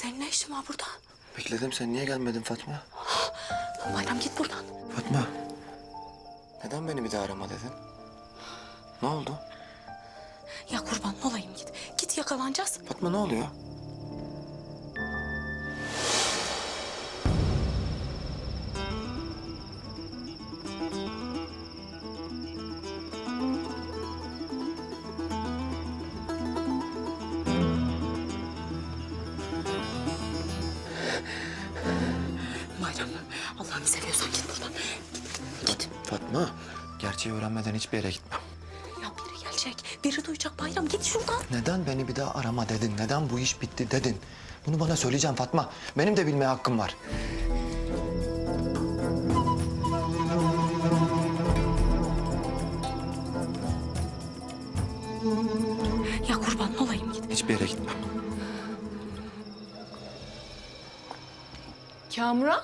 Senin ne işin var burada? Bekledim sen niye gelmedin Fatma? Bayram git buradan. Fatma. Neden beni bir daha arama dedin? Ne oldu? Ya kurban olayım git. Git yakalanacağız. Fatma ne oluyor? Gerçeği öğrenmeden hiçbir yere gitmem. Ya biri gelecek. Biri duyacak Bayram. Git şuradan. Neden beni bir daha arama dedin? Neden bu iş bitti dedin? Bunu bana söyleyeceğim Fatma. Benim de bilmeye hakkım var. Ya kurban olayım git. Hiçbir yere gitmem. Kamuran?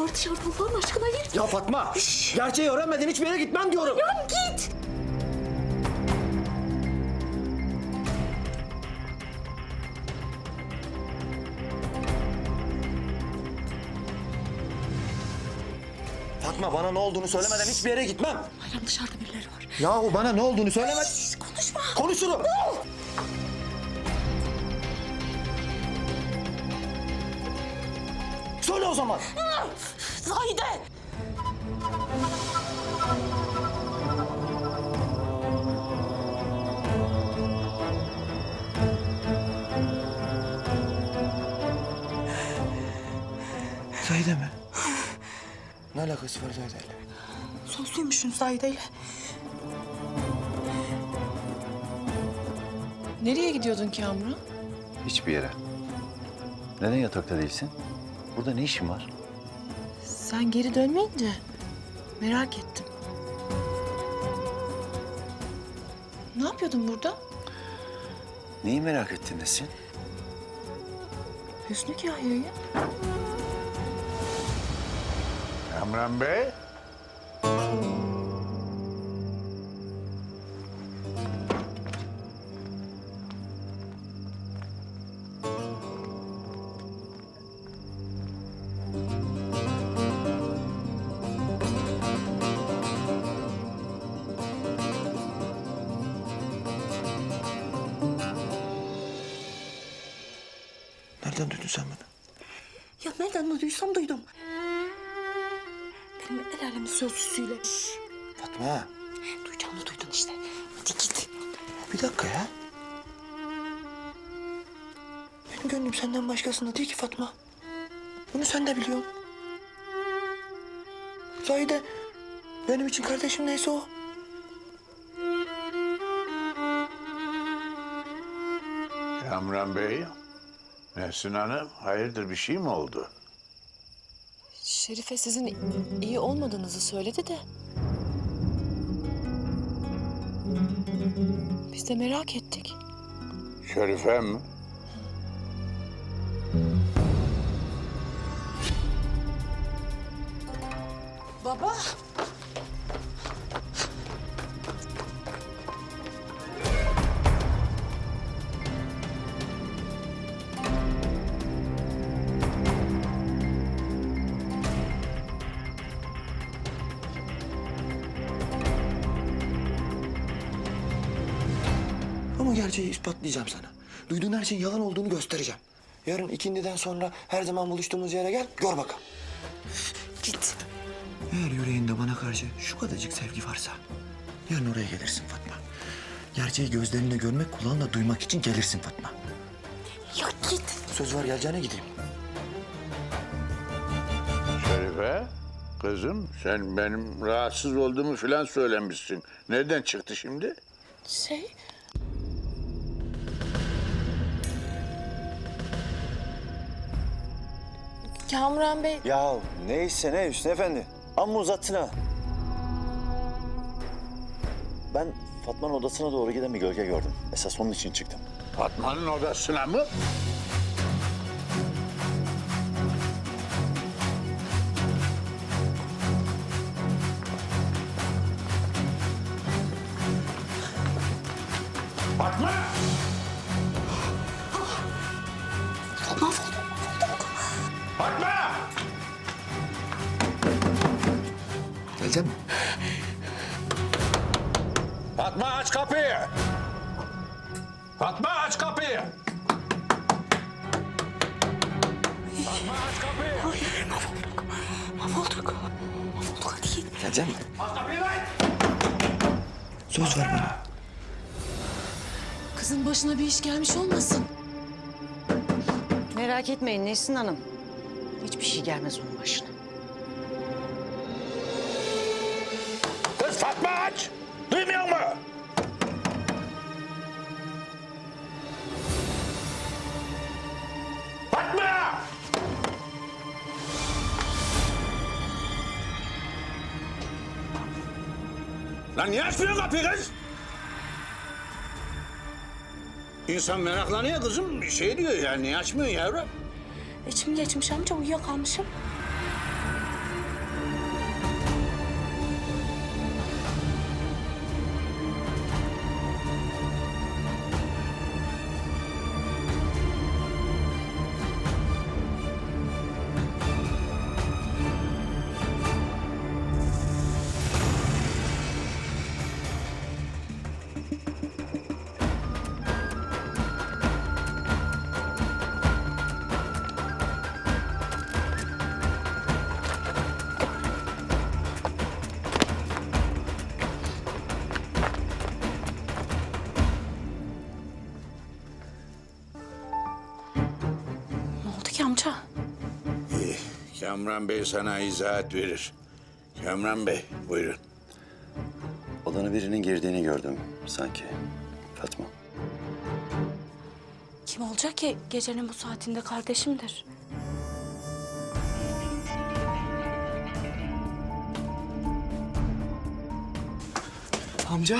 Var dışarıda Allah'ın aşkına git. Ya Fatma. Gerçeği öğrenmeden hiçbir yere gitmem diyorum. Ya git. Fatma bana ne olduğunu söylemeden hiçbir yere gitmem. Bayram dışarıda birileri var. Yahu bana ne olduğunu söyleme. Şş, konuşma. Konuşurum. Söyle o zaman. Zahide. Zahide mi? Ne alakası var Zahide'yle? Sözlüymüşsün Zahide'yle. Nereye gidiyordun Kamuran? Hiçbir yere. Neden yatakta değilsin? Burada ne işin var? Sen geri dönmeyince merak ettim. Ne yapıyordun burada? Neyi merak ettin Nesin? Hüsnü Kahya'yı. Kamran Bey. Nereden duydun sen bunu? Ya nereden duyduysam duydum. Benim el alemin sözlüsüyle. Fatma. Duyacağını duydun işte. Hadi git. Bir dakika ya. Benim gönlüm senden başkasında değil ki Fatma. Bunu sen de biliyorsun. Zahide benim için kardeşim neyse o. Kamran Bey. Nesin Hanım, hayırdır bir şey mi oldu? Şerife sizin iyi olmadığınızı söyledi de. Biz de merak ettik. Şerife mi? Ama gerçeği ispatlayacağım sana. Duyduğun her şeyin yalan olduğunu göstereceğim. Yarın ikindiden sonra her zaman buluştuğumuz yere gel, gör bakalım. Git. Eğer yüreğinde bana karşı şu kadarcık sevgi varsa... ...yarın oraya gelirsin Fatma. Gerçeği gözlerinle görmek, kulağınla duymak için gelirsin Fatma. Ya git. Söz var geleceğine gideyim. Şerife, kızım sen benim rahatsız olduğumu filan söylemişsin. Nereden çıktı şimdi? Şey... Kamuran Bey... Ya neyse ne Hüsnü Efendi. Amma uzattın ha. Ben Fatma'nın odasına doğru giden bir gölge gördüm. Esas onun için çıktım. Fatma'nın odasına mı? Fatma! Fatma! Geleceğim mi? Fatma aç kapıyı! Fatma aç kapıyı! Fatma aç kapıyı! Hayır mahvolduk. Mahvolduk. Mahvolduk hadi git. Geleceğim mi? Aç kapıyı lan! Söz ver bana. Kızın başına bir iş gelmiş olmasın. Merak etmeyin Nesin Hanım. Hiçbir şey gelmez onun başına. Kız Fatma aç! Duymuyor mu? Fatma! Lan niye açmıyorsun kapıyı kız? İnsan meraklanıyor kızım. Şey diyor ya, niye açmıyorsun yavrum? İçim geçmiş amca uyuyakalmışım. Kamran Bey sana izahat verir. Kamran Bey, buyurun. Odana birinin girdiğini gördüm sanki. Fatma. Kim olacak ki gecenin bu saatinde kardeşimdir? Amca